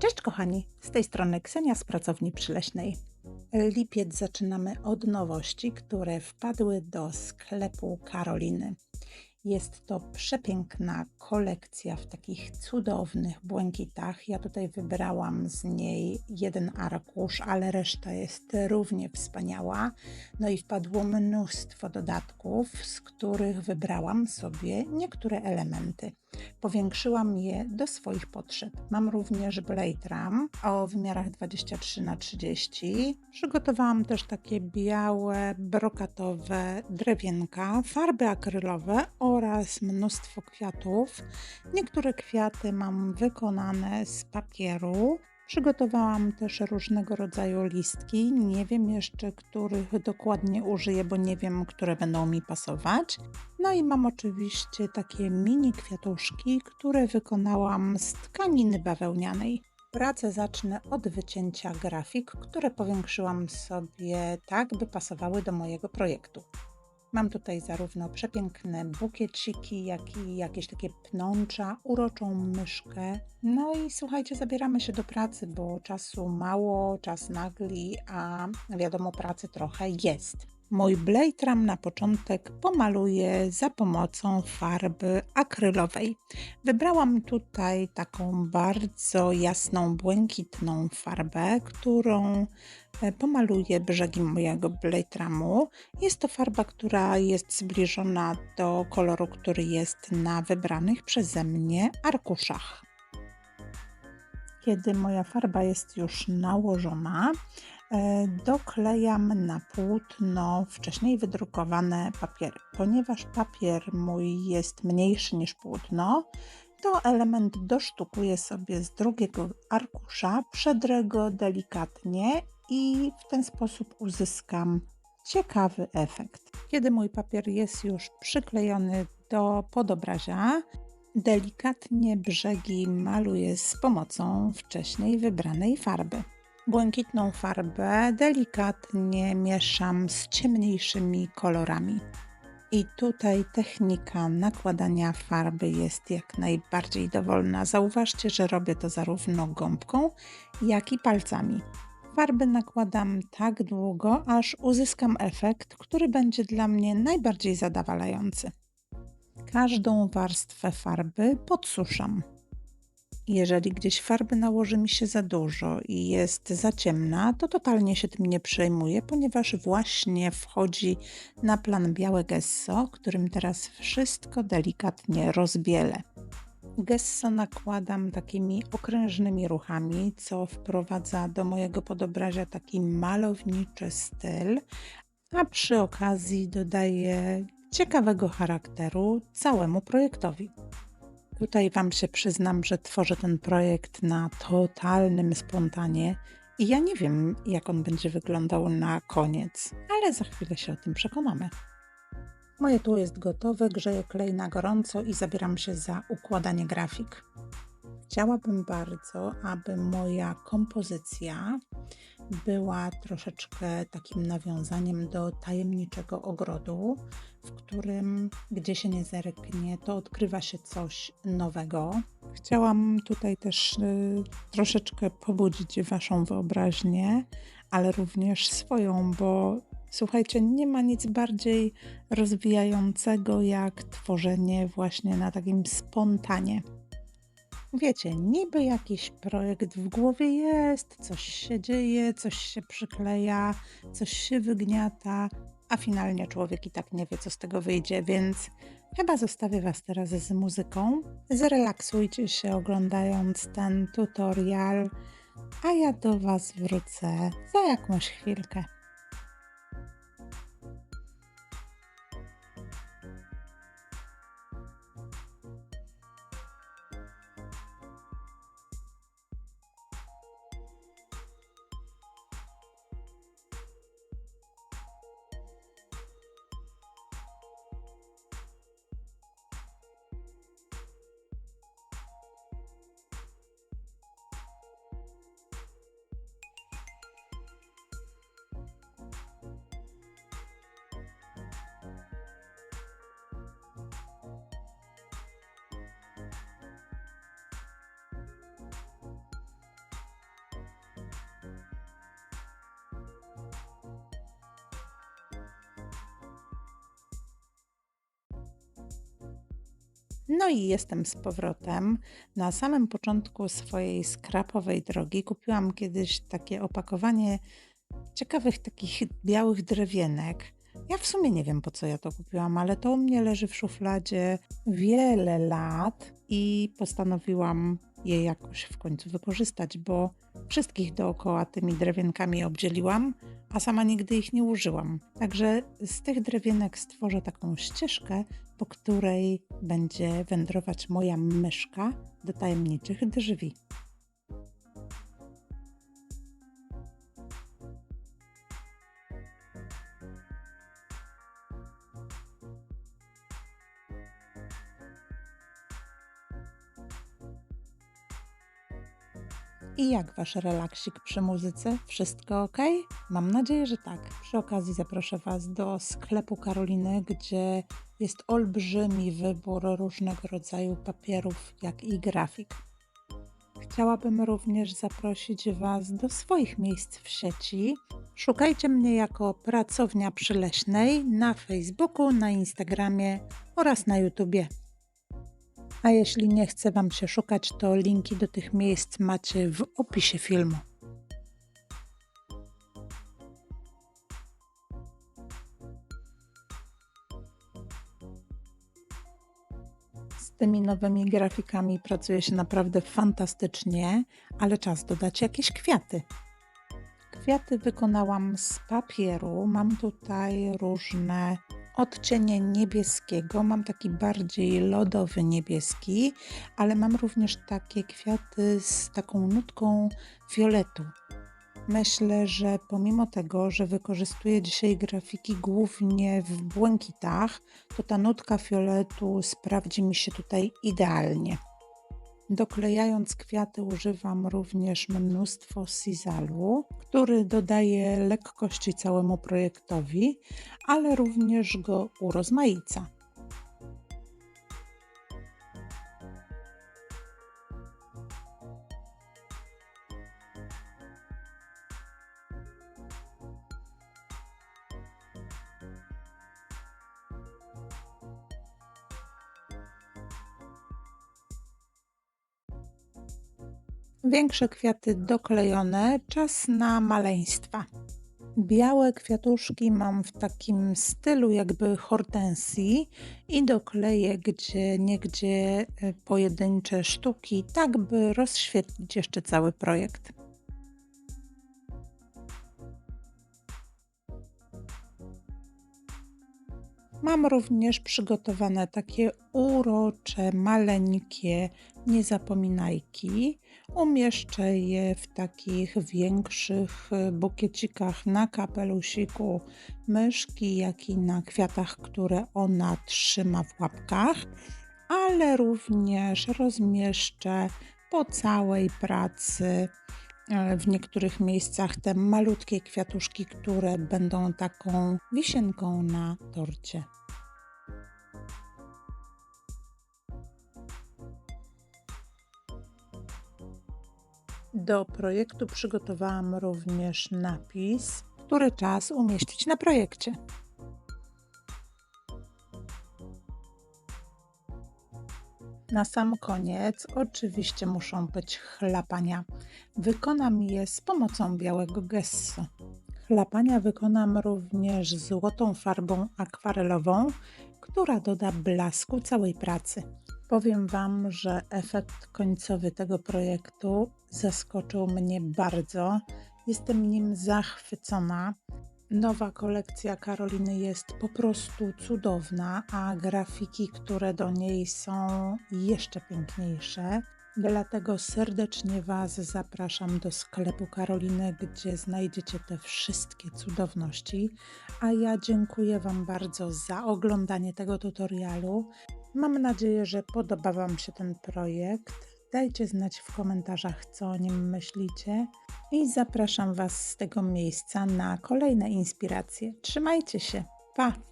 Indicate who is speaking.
Speaker 1: Cześć kochani, z tej strony Ksenia z pracowni przyleśnej. Lipiec zaczynamy od nowości, które wpadły do sklepu Karoliny. Jest to przepiękna kolekcja w takich cudownych błękitach. Ja tutaj wybrałam z niej jeden arkusz, ale reszta jest równie wspaniała. No i wpadło mnóstwo dodatków, z których wybrałam sobie niektóre elementy. Powiększyłam je do swoich potrzeb. Mam również Blade Ram o wymiarach 23 na 30 Przygotowałam też takie białe, brokatowe drewienka, farby akrylowe oraz mnóstwo kwiatów. Niektóre kwiaty mam wykonane z papieru, Przygotowałam też różnego rodzaju listki. Nie wiem jeszcze, których dokładnie użyję, bo nie wiem, które będą mi pasować. No i mam oczywiście takie mini kwiatuszki, które wykonałam z tkaniny bawełnianej. Pracę zacznę od wycięcia grafik, które powiększyłam sobie tak, by pasowały do mojego projektu. Mam tutaj zarówno przepiękne bukieciki, jak i jakieś takie pnącza, uroczą myszkę. No i słuchajcie, zabieramy się do pracy, bo czasu mało, czas nagli, a wiadomo, pracy trochę jest. Mój Blade na początek pomaluję za pomocą farby akrylowej. Wybrałam tutaj taką bardzo jasną, błękitną farbę, którą pomaluję brzegi mojego Blade Jest to farba, która jest zbliżona do koloru, który jest na wybranych przeze mnie arkuszach. Kiedy moja farba jest już nałożona, E, doklejam na płótno wcześniej wydrukowane papiery. Ponieważ papier mój jest mniejszy niż płótno, to element dosztukuję sobie z drugiego arkusza, przedrę go delikatnie i w ten sposób uzyskam ciekawy efekt. Kiedy mój papier jest już przyklejony do podobrazia, delikatnie brzegi maluję z pomocą wcześniej wybranej farby. Błękitną farbę delikatnie mieszam z ciemniejszymi kolorami. I tutaj technika nakładania farby jest jak najbardziej dowolna. Zauważcie, że robię to zarówno gąbką, jak i palcami. Farby nakładam tak długo, aż uzyskam efekt, który będzie dla mnie najbardziej zadowalający. Każdą warstwę farby podsuszam. Jeżeli gdzieś farby nałoży mi się za dużo i jest za ciemna, to totalnie się tym nie przejmuję, ponieważ właśnie wchodzi na plan białe gesso, którym teraz wszystko delikatnie rozbielę. Gesso nakładam takimi okrężnymi ruchami, co wprowadza do mojego podobrazia taki malowniczy styl, a przy okazji dodaje ciekawego charakteru całemu projektowi. Tutaj Wam się przyznam, że tworzę ten projekt na totalnym spontanie i ja nie wiem, jak on będzie wyglądał na koniec, ale za chwilę się o tym przekonamy. Moje tu jest gotowe, grzeję klej na gorąco i zabieram się za układanie grafik. Chciałabym bardzo, aby moja kompozycja była troszeczkę takim nawiązaniem do tajemniczego ogrodu, w którym, gdzie się nie zerknie, to odkrywa się coś nowego. Chciałam tutaj też y, troszeczkę pobudzić Waszą wyobraźnię, ale również swoją, bo słuchajcie, nie ma nic bardziej rozwijającego jak tworzenie właśnie na takim spontanie. Wiecie, niby jakiś projekt w głowie jest, coś się dzieje, coś się przykleja, coś się wygniata, a finalnie człowiek i tak nie wie, co z tego wyjdzie, więc chyba zostawię Was teraz z muzyką. Zrelaksujcie się oglądając ten tutorial, a ja do Was wrócę za jakąś chwilkę. No i jestem z powrotem. Na samym początku swojej skrapowej drogi kupiłam kiedyś takie opakowanie ciekawych takich białych drewienek. Ja w sumie nie wiem po co ja to kupiłam, ale to u mnie leży w szufladzie wiele lat i postanowiłam je jakoś w końcu wykorzystać, bo wszystkich dookoła tymi drewienkami obdzieliłam, a sama nigdy ich nie użyłam. Także z tych drewienek stworzę taką ścieżkę, po której będzie wędrować moja myszka do tajemniczych drzwi. I jak wasz relaksik przy muzyce? Wszystko ok? Mam nadzieję, że tak. Przy okazji zaproszę Was do sklepu Karoliny, gdzie jest olbrzymi wybór różnego rodzaju papierów, jak i grafik. Chciałabym również zaprosić Was do swoich miejsc w sieci. Szukajcie mnie jako pracownia przyleśnej na Facebooku, na Instagramie oraz na YouTubie. A jeśli nie chce Wam się szukać, to linki do tych miejsc macie w opisie filmu. Z tymi nowymi grafikami pracuje się naprawdę fantastycznie, ale czas dodać jakieś kwiaty. Kwiaty wykonałam z papieru. Mam tutaj różne odcienie niebieskiego. Mam taki bardziej lodowy niebieski, ale mam również takie kwiaty z taką nutką fioletu. Myślę, że pomimo tego, że wykorzystuję dzisiaj grafiki głównie w błękitach, to ta nutka fioletu sprawdzi mi się tutaj idealnie. Doklejając kwiaty używam również mnóstwo sizalu, który dodaje lekkości całemu projektowi, ale również go urozmaica. Większe kwiaty doklejone, czas na maleństwa. Białe kwiatuszki mam w takim stylu jakby hortensji i dokleję gdzie niegdzie e, pojedyncze sztuki, tak by rozświetlić jeszcze cały projekt. Mam również przygotowane takie urocze, maleńkie niezapominajki. Umieszczę je w takich większych bukiecikach na kapelusiku myszki, jak i na kwiatach, które ona trzyma w łapkach, ale również rozmieszczę po całej pracy e, w niektórych miejscach te malutkie kwiatuszki, które będą taką wisienką na torcie. Do projektu przygotowałam również napis, który czas umieścić na projekcie. Na sam koniec oczywiście muszą być chlapania. Wykonam je z pomocą białego gesso. Chlapania wykonam również złotą farbą akwarelową, która doda blasku całej pracy. Powiem Wam, że efekt końcowy tego projektu zaskoczył mnie bardzo. Jestem nim zachwycona. Nowa kolekcja Karoliny jest po prostu cudowna, a grafiki, które do niej są jeszcze piękniejsze. Dlatego serdecznie Was zapraszam do sklepu Karoliny, gdzie znajdziecie te wszystkie cudowności. A ja dziękuję Wam bardzo za oglądanie tego tutorialu. Mam nadzieję, że podoba Wam się ten projekt. Dajcie znać w komentarzach, co o nim myślicie i zapraszam Was z tego miejsca na kolejne inspiracje. Trzymajcie się. Pa!